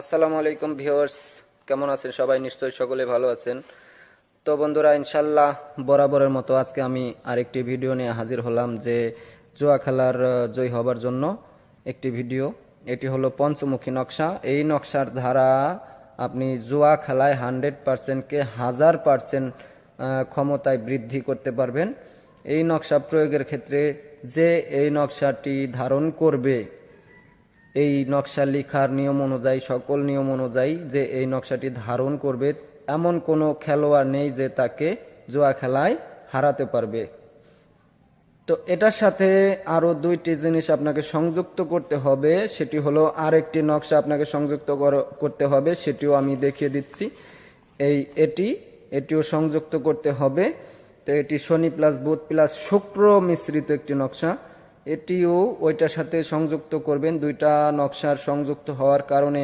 আসসালামু আলাইকুম ভিউয়ার্স, কেমন আছেন সবাই? নিশ্চয়ই সকলে ভালো আছেন। তো বন্ধুরা ইনশাল্লাহ বরাবরের মতো আজকে আমি আরেকটি ভিডিও নিয়ে হাজির হলাম যে জুয়া খেলার জয়ী হবার জন্য একটি ভিডিও। এটি হলো পঞ্চমুখী নকশা। এই নকশার ধারা, আপনি জুয়া খেলায় হান্ড্রেড পার্সেন্টকে হাজার পার্সেন্ট ক্ষমতায় বৃদ্ধি করতে পারবেন। এই নকশা প্রয়োগের ক্ষেত্রে যে এই নকশাটি ধারণ করবে এই নকশা লেখার নিয়ম অনুযায়ী, সকল নিয়ম অনুযায়ী যে এই নকশাটি ধারণ করবে, এমন কোনো খেলোয়াড় নেই যে তাকে জুয়া খেলায় হারাতে পারবে। তো এটার সাথে আরও দুইটি জিনিস আপনাকে সংযুক্ত করতে হবে। সেটি হলো আরেকটি নকশা আপনাকে সংযুক্ত করতে হবে, সেটিও আমি দেখিয়ে দিচ্ছি। এই এটি, এটিও সংযুক্ত করতে হবে। তো এটি শনি প্লাস বুধ প্লাস শুক্র মিশ্রিত একটি নকশা। এটিও ওইটার সাথে সংযুক্ত করবেন, দুইটা নকশার সংযুক্ত হওয়ার কারণে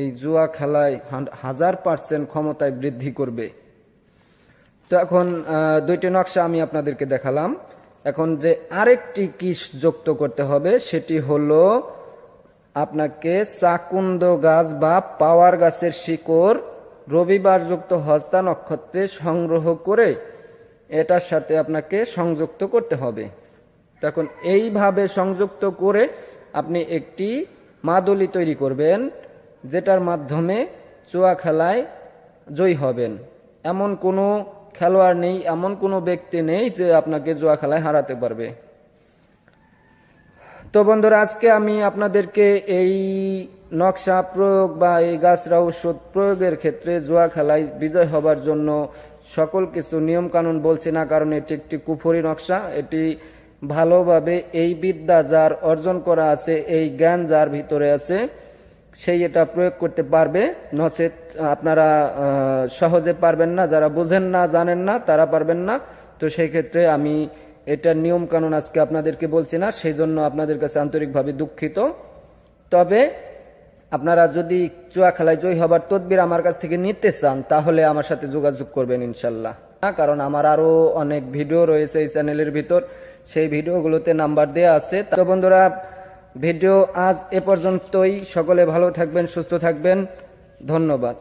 এই জুয়া খেলায় হাজার পার্সেন্ট ক্ষমতায় বৃদ্ধি করবে। তো এখন দুইটি নকশা আমি আপনাদেরকে দেখালাম। এখন যে আরেকটি কি যুক্ত করতে হবে, সেটি হলো আপনাকে চাকুন্দ গাছ বা পাওয়ার গাছের শিকড় রবিবার যুক্ত হস্তা নক্ষত্রে সংগ্রহ করে এটার সাথে আপনাকে সংযুক্ত করতে হবে। তখন এইভাবে সংযুক্ত করে আপনি একটি মাদলি তৈরি করবেন, যেটার মাধ্যমে চুয়া খেলায় জয়ী হবেন। এমন কোনো খেলোয়াড় নেই, এমন কোনো ব্যক্তি নেই যে আপনাকে জুয়া খেলায় হারাতে পারবে। তো বন্ধুরা, আজকে আমি আপনাদেরকে এই নকশা প্রয়োগ বা এই গাছরা ঔষধ প্রয়োগের ক্ষেত্রে জুয়া খেলায় বিজয় হবার জন্য সকল কিছু নিয়ম কানুন বলছি না, কারণ এটি একটি কুফরি নকশা, এটি ভালোভাবে এই বিদ্যা যার অর্জন করা আছে, এই জ্ঞান যার ভিতরে আছে, সেই এটা প্রয়োগ করতে পারবে। নচেত আপনারা সহজে পারবেন না, যারা বোঝেন না, জানেন না, তারা পারবেন না। তো সেই ক্ষেত্রে আমি এটার নিয়ম কানুন আজকে আপনাদেরকে বলছি না, সেই জন্য আপনাদের কাছে আন্তরিকভাবে দুঃখিত। তবে আপনারা যদি চুয়া খেলায় জয়ী হবার তদবির আমার কাছ থেকে নিতে চান, তাহলে আমার সাথে যোগাযোগ করবেন ইনশাল্লাহ। কারণ আমার আরও অনেক ভিডিও রয়েছে এই চ্যানেলের ভিতর। সেই ভিডিওগুলোতে নাম্বার দেওয়া আছে। তো বন্ধুরা, ভিডিও আজ এ পর্যন্তই। সকলে ভালো থাকবেন, সুস্থ থাকবেন। ধন্যবাদ।